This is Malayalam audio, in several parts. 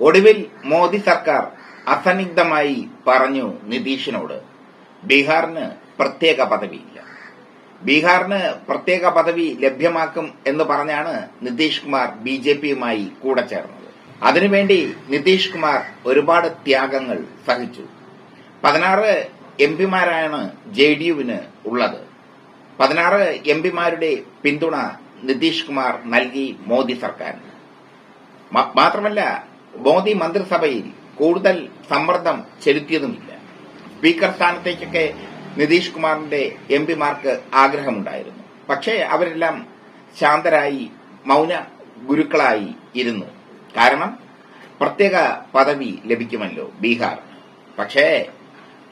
ഒടുവിൽ മോദി സർക്കാർ അസന്നിഗ്ധമായി പറഞ്ഞു നിതീഷിനോട് ബീഹാറിന് പ്രത്യേക പദവി പദവിയില്ല. ബീഹാറിന് പ്രത്യേക പദവി ലഭ്യമാക്കും എന്ന് പറഞ്ഞാണ് നിതീഷ് കുമാർ ബി ജെ പിയുമായി കൂടെ ചേർന്നത്. അതിനുവേണ്ടി നിതീഷ് കുമാർ ഒരുപാട് ത്യാഗങ്ങൾ സഹിച്ചു. പതിനാറ് എം പിമാരാണ് ജെ ഡി യുവിന് ഉള്ളത്. പതിനാറ് എം പിമാരുടെ പിന്തുണ നിതീഷ് കുമാർ നൽകി മോദി സർക്കാരിന്. മാത്രമല്ല മോദി മന്ത്രിസഭയിൽ കൂടുതൽ സമ്മർദ്ദം ചെലുത്തിയതുമില്ല. സ്പീക്കർ സ്ഥാനത്തേക്കൊക്കെ നിതീഷ് കുമാറിന്റെ എം പിമാർക്ക് ആഗ്രഹമുണ്ടായിരുന്നു. പക്ഷേ അവരെല്ലാം ശാന്തരായി മൗന ഗുരുക്കളായി ഇരുന്നു. കാരണം പ്രത്യേക പദവി ലഭിക്കുമല്ലോ ബീഹാർ. പക്ഷേ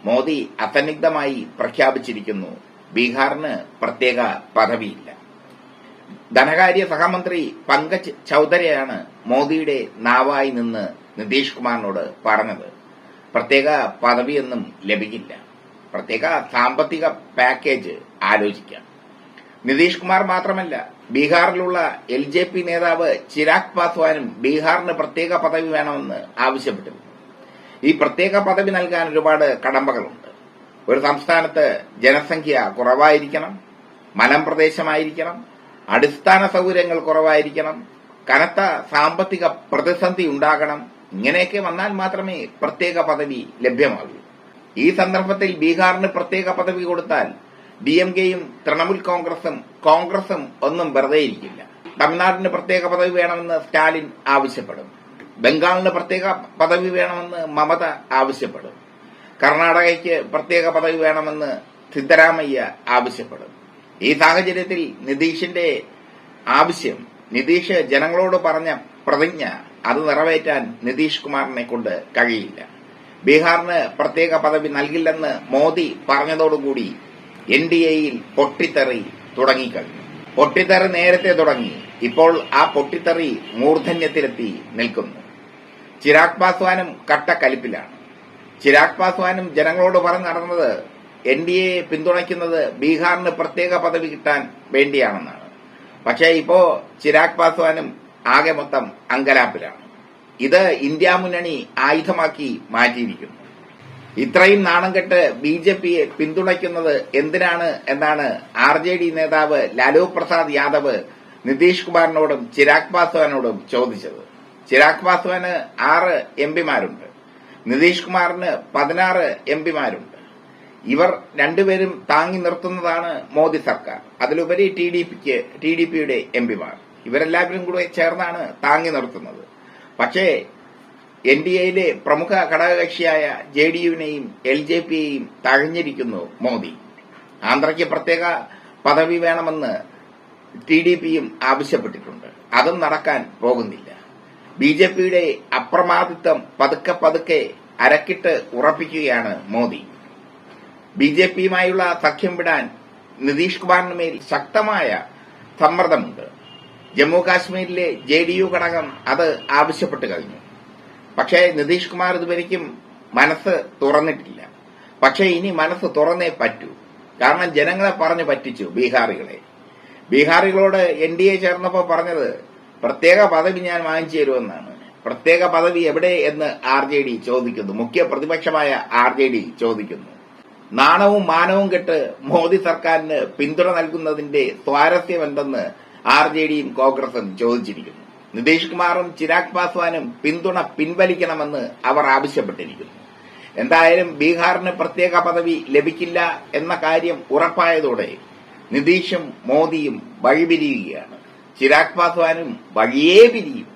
മോദി അസന്നിഗ്ധമായി പ്രഖ്യാപിച്ചിരിക്കുന്നു ബീഹാറിന് പ്രത്യേക പദവിയില്ല. ധനകാര്യ സഹമന്ത്രി പങ്കജ് ചൌധരിയാണ് മോദിയുടെ നാവായി നിന്ന് നിതീഷ് കുമാറിനോട് പറഞ്ഞത്. പ്രത്യേക പദവിയൊന്നും ലഭിക്കില്ല. പ്രത്യേക സാമ്പത്തിക പാക്കേജ് ആലോചിക്കാം. നിതീഷ് കുമാർ മാത്രമല്ല ബീഹാറിലുള്ള എൽ ജെ പി നേതാവ് ചിരാഗ് പാസ്വാനും ബീഹാറിന് പ്രത്യേക പദവി വേണമെന്ന് ആവശ്യപ്പെട്ടിരുന്നു. ഈ പ്രത്യേക പദവി നൽകാൻ ഒരുപാട് കടമ്പകളുണ്ട്. ഒരു സംസ്ഥാനത്ത് ജനസംഖ്യ കുറവായിരിക്കണം മലമ്പ്രദേശമായിരിക്കണം അടിസ്ഥാന സൗകര്യങ്ങൾ കുറവായിരിക്കണം. കനത്ത സാമ്പത്തിക പ്രതിസന്ധി ഉണ്ടാകണം. ഇങ്ങനെയൊക്കെ വന്നാൽ മാത്രമേ പ്രത്യേക പദവി ലഭ്യമാകൂ. ഈ സന്ദർഭത്തിൽ ബീഹാറിന് പ്രത്യേക പദവി കൊടുത്താൽ ഡി എം കെയും തൃണമൂൽ കോൺഗ്രസും കോൺഗ്രസും ഒന്നും വെറുതെ ഇരിക്കില്ല. തമിഴ്നാടിന് പ്രത്യേക പദവി വേണമെന്ന് സ്റ്റാലിൻ ആവശ്യപ്പെടും. ബംഗാളിന് പ്രത്യേക പദവി വേണമെന്ന് മമത ആവശ്യപ്പെടും. കർണാടകയ്ക്ക് പ്രത്യേക പദവി വേണമെന്ന് സിദ്ധരാമയ്യ ആവശ്യപ്പെടും. ഈ സാഹചര്യത്തിൽ നിതീഷിന്റെ ആവശ്യം നിതീഷ് ജനങ്ങളോട് പറഞ്ഞ പ്രതിജ്ഞ അത് നിറവേറ്റാൻ നിതീഷ് കുമാറിനെ കൊണ്ട് കഴിയില്ല. ബീഹാറിന് പ്രത്യേക പദവി നൽകില്ലെന്ന് മോദി പറഞ്ഞതോടുകൂടി എൻ ഡി എയിൽ പൊട്ടിത്തെറി തുടങ്ങിക്കഴിഞ്ഞു. പൊട്ടിത്തെറി നേരത്തെ തുടങ്ങി ഇപ്പോൾ ആ പൊട്ടിത്തെറി മൂർധന്യത്തിലെത്തി നിൽക്കുന്നു. ചിരാഗ് പാസ്വാനും കട്ടക്കലിപ്പിലാണ്. ചിരാഗ് പാസ്വാനും ജനങ്ങളോട് പറഞ്ഞു നടന്നത് എൻ ഡി എ പിന്തുണയ്ക്കുന്നത് ബീഹാറിന് പ്രത്യേക പദവി കിട്ടാൻ വേണ്ടിയാണെന്നാണ്. പക്ഷേ ഇപ്പോ ചിരാഗ് പാസ്വാനും ആകെ മൊത്തം അങ്കലാപ്പിലാണ്. ഇത് ഇന്ത്യ മുന്നണി ആയുധമാക്കി മാറ്റിയിരിക്കുന്നു. ഇത്രയും നാണം കെട്ട് ബി ജെ പിയെ പിന്തുണയ്ക്കുന്നത് എന്തിനാണ് എന്നാണ് ആർ ജെ ഡി നേതാവ് ലാലു പ്രസാദ് യാദവ് നിതീഷ് കുമാറിനോടും ചിരാഗ് പാസ്വാനോടും ചോദിച്ചത്. ചിരാഗ് പാസ്വാന് ആറ് എം പിമാരുണ്ട്. നിതീഷ് കുമാറിന് പതിനാറ് എം പിമാരുണ്ട്. ഇവർ രണ്ടുപേരും താങ്ങി നിർത്തുന്നതാണ് മോദി സർക്കാർ. അതിലുപരി ടി ഡി പിക്ക് ടി ഡി പിയുടെ എം പിമാർ. ഇവരെല്ലാവരും കൂടെ ചേർന്നാണ് താങ്ങി നിർത്തുന്നത്. പക്ഷേ എൻ ഡി എയിലെ പ്രമുഖ ഘടകകക്ഷിയായ ജെ ഡി യുവിനെയും എൽ ജെ പിയെയും തഴഞ്ഞിരിക്കുന്നു മോദി. ആന്ധ്രയ്ക്ക് പ്രത്യേക പദവി വേണമെന്ന് ടി ഡി പിയും ആവശ്യപ്പെട്ടിട്ടുണ്ട്. അതും നടക്കാൻ പോകുന്നില്ല. ബി ജെ പിയുടെ അപ്രമാദിത്വം പതുക്കെ പതുക്കെ അരക്കിട്ട് ഉറപ്പിക്കുകയാണ് മോദി. ബി ജെ പിയുമായുള്ള സഖ്യം വിടാൻ നിതീഷ് കുമാറിന് മേൽ ശക്തമായ സമ്മർദ്ദമുണ്ട്. ജമ്മു കാശ്മീരിലെ ജെ ഡി യു ഘടകം അത് ആവശ്യപ്പെട്ട് കഴിഞ്ഞു. പക്ഷേ നിതീഷ് കുമാർ ഇതുവരെയ്ക്കും മനസ്സ് തുറന്നിട്ടില്ല. പക്ഷേ ഇനി മനസ്സ് തുറന്നേ പറ്റൂ. കാരണം ജനങ്ങളെ പറഞ്ഞു പറ്റിച്ചു ബീഹാറികളെ. ബീഹാറികളോട് എൻ ഡി എ ചേർന്നപ്പോൾ പറഞ്ഞത് പ്രത്യേക പദവി ഞാൻ വാങ്ങിച്ചു തരുമെന്നാണ്. പ്രത്യേക പദവി എവിടെ എന്ന് ആർ ജെ ഡി ചോദിക്കുന്നു. മുഖ്യ പ്രതിപക്ഷമായ ആർ ജെ ഡി ചോദിക്കുന്നു. നാണവും മാനവും കെട്ട് മോദി സർക്കാരിന് പിന്തുണ നൽകുന്നതിന്റെ സ്വാരസ്യമെന്തെന്ന് ആർ ജെ ഡിയും കോൺഗ്രസും ചോദിച്ചിരിക്കുന്നു. നിതീഷ് കുമാറും ചിരാഗ് പാസ്വാനും പിന്തുണ പിൻവലിക്കണമെന്ന് അവർ ആവശ്യപ്പെട്ടിരിക്കുന്നു. എന്തായാലും ബീഹാറിന് പ്രത്യേക പദവി ലഭിക്കില്ല എന്ന കാര്യം ഉറപ്പായതോടെ നിതീഷും മോദിയും വഴിപിരിയുകയാണ്. ചിരാഗ് പാസ്വാനും വഴിയേ പിരിയും.